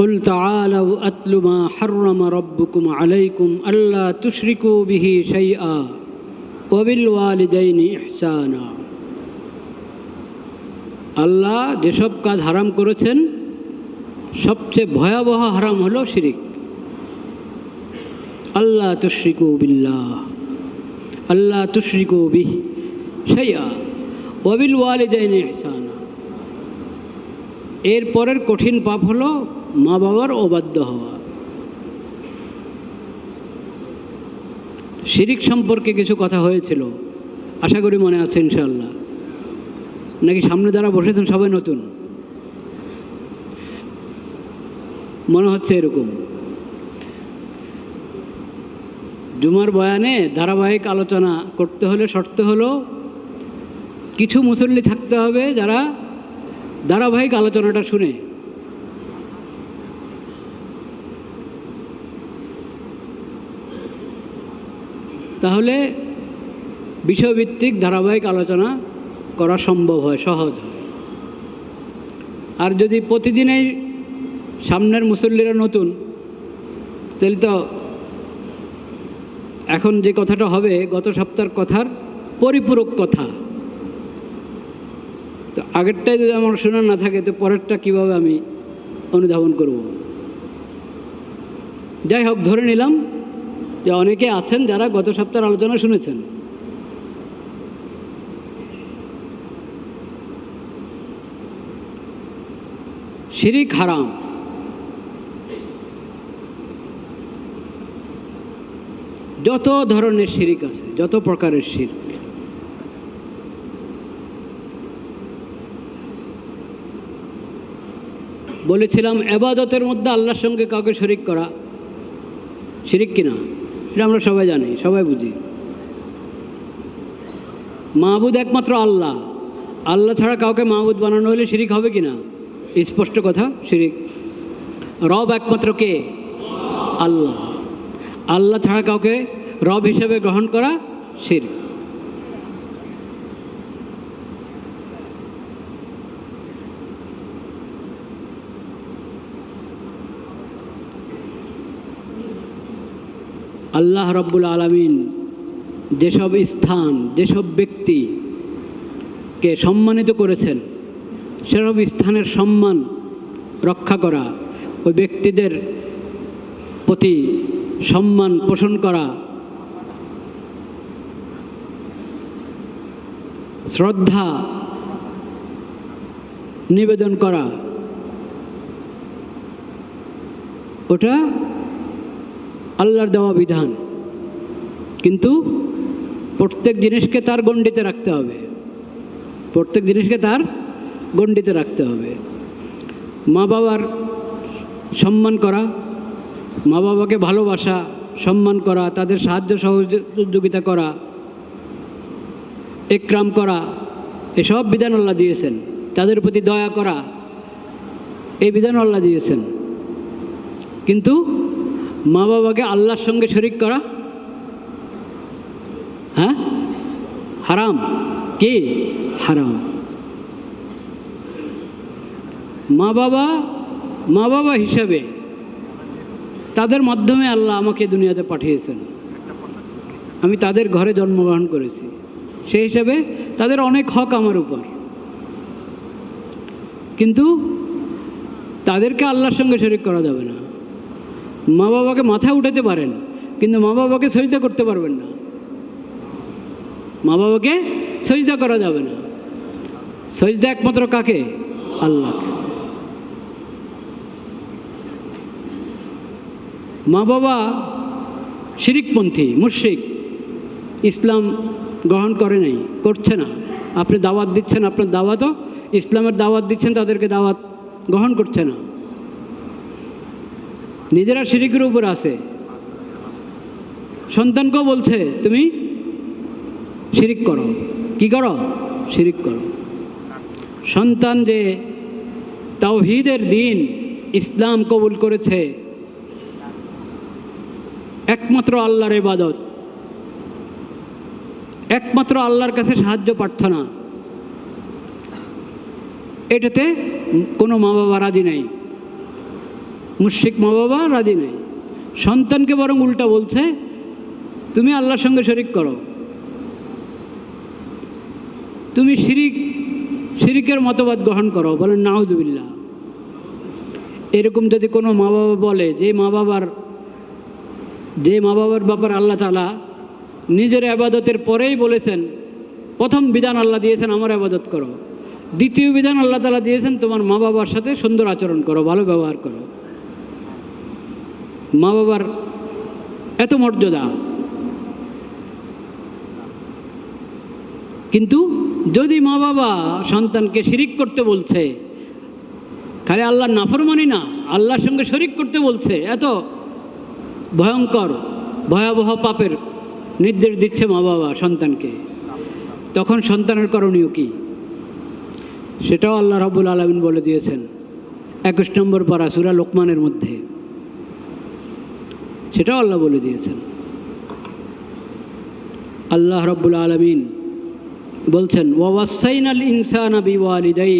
قل تعالوا أتل ما حرم ربكم عليكم ألا تشركوا به شيئا وبالوالدين إحسانا আল্লাহ যেসব কাজ হারাম করেছেন সবচেয়ে ভয়াবহ হারাম হলো শিরিক আল্লাহ তুশ্রিকু বিল্লাহ আল্লাহ তুশ্রিকু বিহ সাইয়া ওবিল ওয়ালিদাইন ইহসানা এর পরের কঠিন পাপ হলো মা বাবার অবাধ্য হওয়া। শিরিক সম্পর্কে কিছু কথা হয়েছিল, আশা করি মনে আছে ইনশাল্লাহ নাকি সামনে যারা বসেছেন সবাই নতুন? মনে হচ্ছে এরকম। জুমার বয়ানে ধারাবাহিক আলোচনা করতে হলে, শর্ত হলো কিছু মুসল্লি থাকতে হবে যারা ধারাবাহিক আলোচনাটা শুনে। তাহলে বিষয়ভিত্তিক ধারাবাহিক আলোচনা করা সম্ভব হয়, সহজ হয়। আর যদি প্রতিদিনেই সামনের মুসল্লিরা নতুন, তাহলে তো এখন যে কথাটা হবে, গত সপ্তাহের কথার পরিপূরক কথা। তো আগেরটাই যদি আমার শোনা না থাকে, তো পরেরটা কীভাবে আমি অনুধাবন করব? যাই হোক, ধরে নিলাম যে অনেকে আছেন যারা গত সপ্তাহের আলোচনা শুনেছেন। শিরিক হারাম। যত ধরনের শিরিক আছে, যত প্রকারের শিরিক। বলেছিলাম, এবাদতের মধ্যে আল্লাহর সঙ্গে কাউকে শরিক করা শিরিক কিনা? এটা আমরা সবাই জানি, সবাই বুঝি। মাহবুদ একমাত্র আল্লাহ। আল্লাহ ছাড়া কাউকে মাহবুদ বানানো হলে শিরিক হবে কি না? স্পষ্ট কথা, শিরিক। রব একমাত্র কে? আল্লাহ। আল্লাহ ছাড়া কাউকে রব হিসেবে গ্রহণ করা শির আল্লাহ রব্বুল আলমিন যেসব স্থান, যেসব ব্যক্তিকে সম্মানিত করেছেন, সেসব স্থানের সম্মান রক্ষা করা, ওই ব্যক্তিদের প্রতি সম্মান পোষণ করা, শ্রদ্ধা নিবেদন করা, ওটা আল্লাহর দেওয়া বিধান। কিন্তু প্রত্যেক জিনিসকে তার গণ্ডিতে রাখতে হবে। প্রত্যেক জিনিসকে তার গণ্ডিতে রাখতে হবে। মা বাবার সম্মান করা, মা বাবাকে ভালোবাসা, সম্মান করা, তাদের সাহায্য সহযোগিতা করা, একরাম করা, এসব বিধান আল্লাহ দিয়েছেন। তাদের প্রতি দয়া করা, এই বিধান আল্লাহ দিয়েছেন। কিন্তু মা বাবাকে আল্লাহর সঙ্গে শরিক করা? হ্যাঁ? হারাম। কি? হারাম। মা বাবা মা বাবা হিসাবে তাদের মাধ্যমে আল্লাহ আমাকে দুনিয়াতে পাঠিয়েছেন। আমি তাদের ঘরে জন্মগ্রহণ করেছি। সেই হিসাবে তাদের অনেক হক আমার উপর। কিন্তু তাদেরকে আল্লাহর সঙ্গে শরিক করা যাবে না। মা বাবাকে মাথায় উঠাতে পারেন, কিন্তু মা বাবাকে সহিতা করতে পারবেন না। মা বাবাকে সজিদা করা যাবে না। সজিদা একমাত্র কাকে? আল্লাহ। মা বাবা শিরিকপন্থী, মুশ্রিক। ইসলাম গ্রহণ করে নাই, করছে না। আপনি দাওয়াত দিচ্ছেন, আপনার দাওয়াতও ইসলামের দাওয়াত দিচ্ছেন, তাদেরকে দাওয়াত গ্রহণ করছে না। নিজেরা শিরিকের উপর আছে। সন্তানকেও বলছে, তুমি শিরিক করো। কি করো? শিরিক করো। সন্তান যে তাওহিদের দিন ইসলাম কবুল করেছে, একমাত্র আল্লাহর ইবাদত, একমাত্র আল্লাহর কাছে সাহায্য প্রার্থনা, এটাতে কোনো মা বাবা রাজি নেই। মুশিক মা বাবা রাজি নেই। সন্তানকে বরং উল্টা বলছে, তুমি আল্লাহর সঙ্গে শরিক করো। তুমি শিরিক, শিরিকের মতবাদ গ্রহণ করো। বলেন, নাউজুবিল্লাহ। এরকম যদি কোনো মা বাবা বলে, যে মা বাবার, যে মা বাবার ব্যাপার আল্লাহ তালা নিজের আবাদতের পরেই বলেছেন, প্রথম বিধান আল্লাহ দিয়েছেন, আমার আবাদত করো। দ্বিতীয় বিধান আল্লাহ তালা দিয়েছেন, তোমার মা বাবার সাথে সুন্দর আচরণ করো, ভালো ব্যবহার করো। মা বাবার এত মর্যাদা। কিন্তু যদি মা বাবা সন্তানকে শিরিক করতে বলছে খালি আল্লাহর নাফরমানি না? আল্লাহর সঙ্গে শরিক করতে বলছে, এত ভয়ঙ্কর, ভয়াবহ পাপের নির্দেশ দিচ্ছে মা বাবা সন্তানকে। তখন সন্তানের করণীয় কি? সেটাও আল্লাহ রাবুল আলমিন বলে দিয়েছেন। একুশ নম্বর পারা সুরা লোকমানের মধ্যে। সেটাও আল্লাহ বলে দিয়েছেন আল্লাহ রব্বুল আলমিন বলছেন ওয়াসাইন আল ইনসান আবি ওয়ালিদাই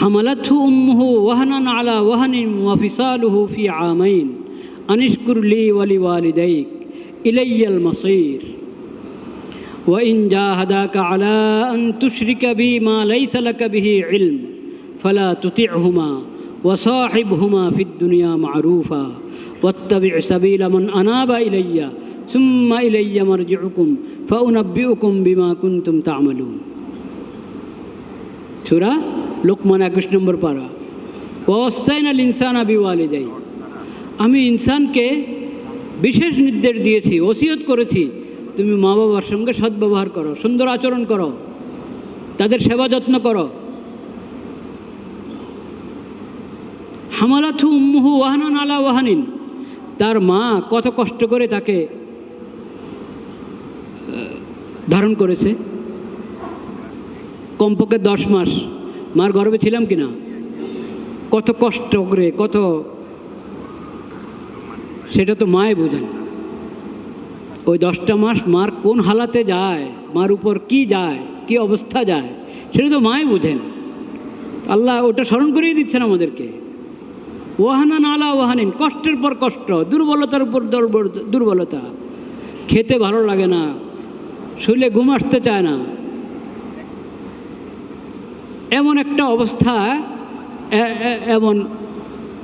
হামালাতহু উম্মুহু ওয়াহানান আলা ওয়াহানিন ওয়াফিসালুহু ফি আমাইন আনিশকুর লি ওয়ালি ওয়ালিদাইক ইলাইয়াল মাসির وإن جاهداك على أن تشرك بي ما ليس لك به علم فلا تطعهما وصاحبهما في الدنيا معروفا واتبع سبيل من أناب إلي ثم إلي مرجعكم فأنبئكم بما كنتم تعملون সুরা লোকমান একুশ নম্বর পারা ওয়াসাইন আল ইনসান আবি ওয়ালিদাই আমি ইনসানকে বিশেষ নির্দেশ দিয়েছি ওসিয়ত করেছি তুমি মা বাবার সঙ্গে সদ্ব্যবহার করো সুন্দর আচরণ করো তাদের সেবা যত্ন করো হামালাথু উম্মুহু ওয়াহানান আলা ওয়াহানিন তার মা কত কষ্ট করে তাকে ধারণ করেছে। কমপক্ষে দশ মাস। মার গর্বে ছিলাম কি না কত কষ্ট করে, কত সেটা তো মায় বোঝেন। ওই দশটা মাস মার কোন হালাতে যায়, মার উপর কি যায়, কি অবস্থা যায়, সেটা তো মায় বোঝেন। আল্লাহ ওটা স্মরণ করিয়ে দিচ্ছেন আমাদেরকে। ওয়াহানা নালা ওয়াহানিন, কষ্টের পর কষ্ট, দুর্বলতার উপর দুর্বলতা। খেতে ভালো লাগে না শুলে ঘুম আসতে চায় না। এমন একটা অবস্থা এমন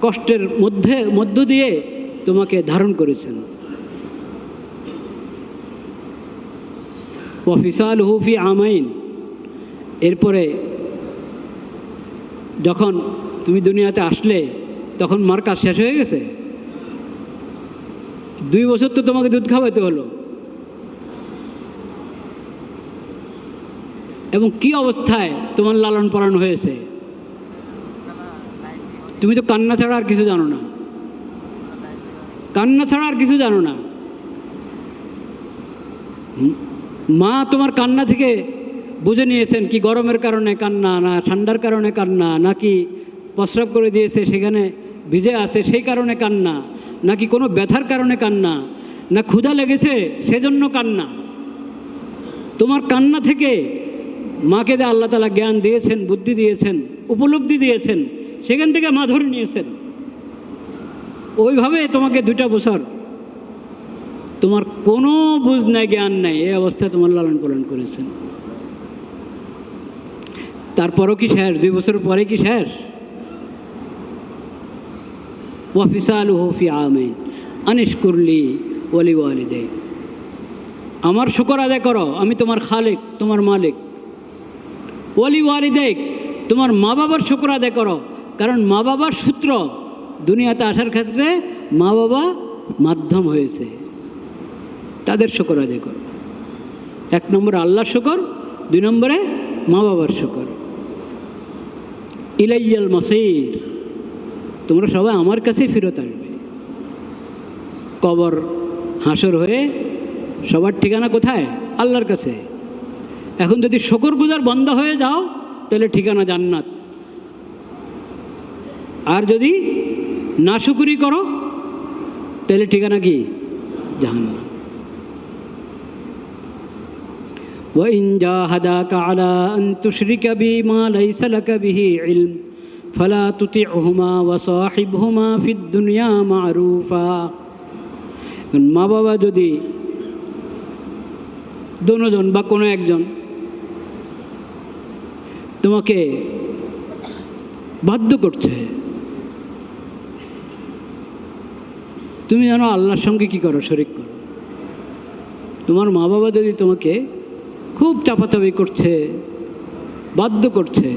কষ্টের মধ্যে মধ্য দিয়ে তোমাকে ধারণ করেছেন। ওয়াফিসাল হুফি আমাইন, এরপরে যখন তুমি দুনিয়াতে আসলে তখন মার কাজ শেষ হয়ে গেছে? দুই বছর তো তোমাকে দুধ খাওয়াইতে হলো। এবং কি অবস্থায় তোমার লালন পালন হয়েছে? তুমি তো কান্না ছাড়া আর কিছু জানো না। কান্না ছাড়া আর কিছু জানো না। মা তোমার কান্না থেকে বুঝে নিয়েছেন কি গরমের কারণে কান্না, না ঠান্ডার কারণে কান্না, নাকি প্রস্রাব করে দিয়েছে সেখানে ভিজে আছে সেই কারণে কান্না, নাকি কোনো ব্যথার কারণে কান্না, না ক্ষুধা লেগেছে সেজন্য কান্না? তোমার কান্না থেকে মাকে দিয়ে আল্লাহ তালা জ্ঞান দিয়েছেন, বুদ্ধি দিয়েছেন, উপলব্ধি দিয়েছেন, সেখান থেকে মা ধরে নিয়েছেন। ওইভাবে তোমাকে দুইটা বছর। তোমার কোনো বুঝ নাই, জ্ঞান নাই, এই অবস্থায় তোমার লালন পালন করেছেন। তারপরও কি শেষ? দুই বছর পরে কি শেষ? ওয়াফিসাল হফি আমিন আনিস করলি ওলি ওয়ালিদে আমার শুকর আদায় করো, আমি তোমার খালেক, তোমার মালিক। ওলি ওয়ালিদেক তোমার মা বাবার শুকর আদায় করো, কারণ মা বাবার সূত্র দুনিয়াতে আসার ক্ষেত্রে মা বাবা মাধ্যম হয়েছে। তাদের শুকর আদায় করো। এক নম্বরে আল্লাহর শুকর, দুই নম্বরে মা বাবার শুকর। ইলাইয়াল মাসির। তোমরা সবাই আমার কাছেই ফেরত আসবে কবর হাসর হয়ে সবার ঠিকানা কোথায় আল্লাহর কাছে এখন যদি শকর গুজার বন্ধ হয়ে যাও তাহলে ঠিকানা জান্নাত আর যদি না শুকুরি করো তাহলে ঠিকানা কি জাহান্নাম وإن جاهداك على أن تشرك بي ما ليس لك به علم ফালা তুতিউহুমা ওয়া সাহিবহুমা ফিদ দুনিয়া মারুফা। মা বাবা যদি দোনোজন বা কোনো একজন তোমাকে বাধ্য করছে, তুমি জানো আল্লাহর সঙ্গে কি করো, শরিক করো। তোমার মা বাবা যদি তোমাকে খুব চাপাচাপি করছে, বাধ্য করছে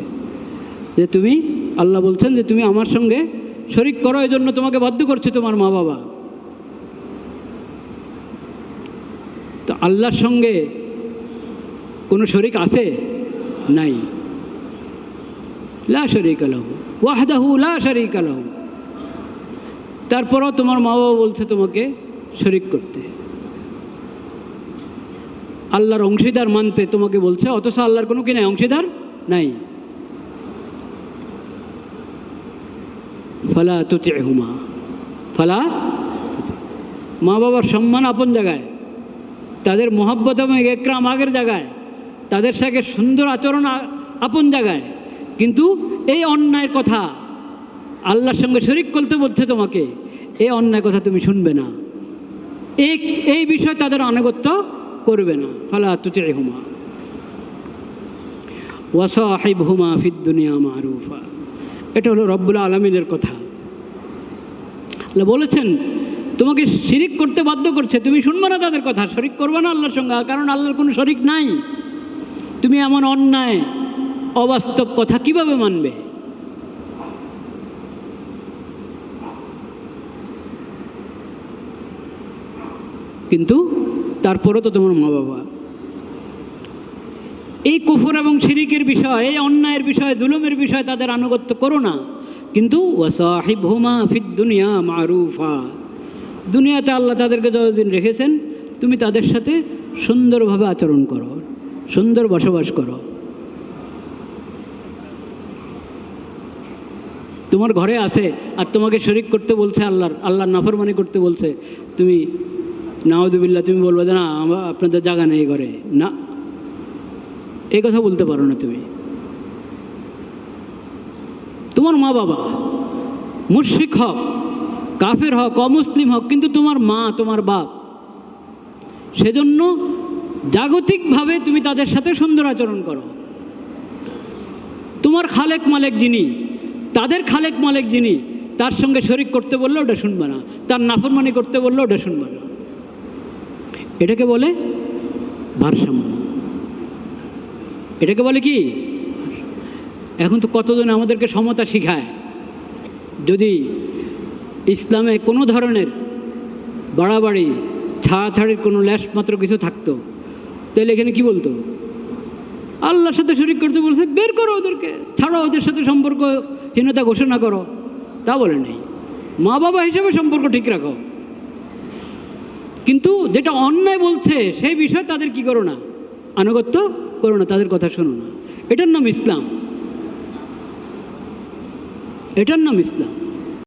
যে তুমি আল্লাহ বলছেন যে তুমি আমার সঙ্গে শরিক করো এই জন্য তোমাকে বাধ্য করছে তোমার মা বাবা। তো আল্লাহর সঙ্গে কোনো শরিক আছে? নাই। লা শরিক আলহ ওয়াহদাহু লা শরিক আলহ তারপরও তোমার মা বাবা বলছে তোমাকে শরিক করতে। আল্লাহর অংশীদার মানতে তোমাকে বলছে, অথচ আল্লাহর কোনো কি নাই? অংশীদার নাই। ফালা তুতি হুমা ফলা মা বাবার সম্মান আপন জায়গায়। তাদের মহাব্বত এবং একরাম আগের জায়গায়। তাদের সাথে সুন্দর আচরণ আপন জায়গায়। কিন্তু এই অন্যায়ের কথা আল্লাহর সঙ্গে শরিক করতে বলছে তোমাকে, এই অন্যায় কথা তুমি শুনবে না। এই এই বিষয়ে তাদের আনুগত্য করবে না। ফলা তুতি হুমা ওয়াসাহিব হুমা ফিদ দুনিয়া মারুফা। এটা হলো রব্বুল আলমিনের কথা। বলেছেন, তোমাকে শিরিক করতে বাধ্য করছে। তুমি শুনবে না তাদের কথা, শরিক করবে না আল্লাহর সঙ্গে, কারণ আল্লাহর কোনো শরিক নাই। তুমি এমন অন্যায়, অবাস্তব কথা কীভাবে মানবে? কিন্তু তারপরও তো তোমার মা বাবা এই কুফর এবং শিরিকের বিষয়, এই অন্যায়ের বিষয়, জুলুমের বিষয় তাদের আনুগত্য করো না। কিন্তু দুনিয়া মারুফা। দুনিয়াতে আল্লাহ তাদেরকে যতদিন রেখেছেন, তুমি তাদের সাথে সুন্দরভাবে আচরণ করো, সুন্দর বসবাস করো। তোমার ঘরে আছে আর তোমাকে শরিক করতে বলছে আল্লাহর আল্লাহর নাফরমানি করতে বলছে। তুমি নাওজুবিল্লা তুমি বলবে না আপনাদের জায়গা নেই ঘরে। না। এই কথা বলতে পারো না তুমি। তোমার মা বাবা, মুশরিক হক কাফের হক অমুসলিম হক কিন্তু তোমার মা, তোমার বাপ, সেজন্য জাগতিকভাবে তুমি তাদের সাথে সুন্দর আচরণ করো। তোমার খালেক মালেক যিনি, তাদের খালেক মালেক যিনি, তার সঙ্গে শরিক করতে বললে ওটা শুনবে না, তার নাফরমানি করতে বললে ওটা শুনবে না। এটাকে বলে ভারসাম্য। এটাকে বলে কি? এখন তো কতজন আমাদেরকে সমতা শিখায়? যদি ইসলামে কোনো ধরনের বাড়াবাড়ি, ছাড়াছাড়ির কোনো ল্যাস মাত্র কিছু থাকতো, তাহলে এখানে কি বলতো? আল্লাহর সাথে শরিক করতে বলছে, বের করো ওদেরকে, ছাড়ো ওদের সাথে সম্পর্কহীনতা ঘোষণা করো। তা বলে নেই। মা বাবা হিসেবে সম্পর্ক ঠিক রাখো। কিন্তু যেটা অন্যায় বলছে, সেই বিষয়ে তাদের কি করো না? আনুগত্য করো না তাদের কথা শোনো না। এটার নাম ইসলাম। এটার নাম ইসলাম।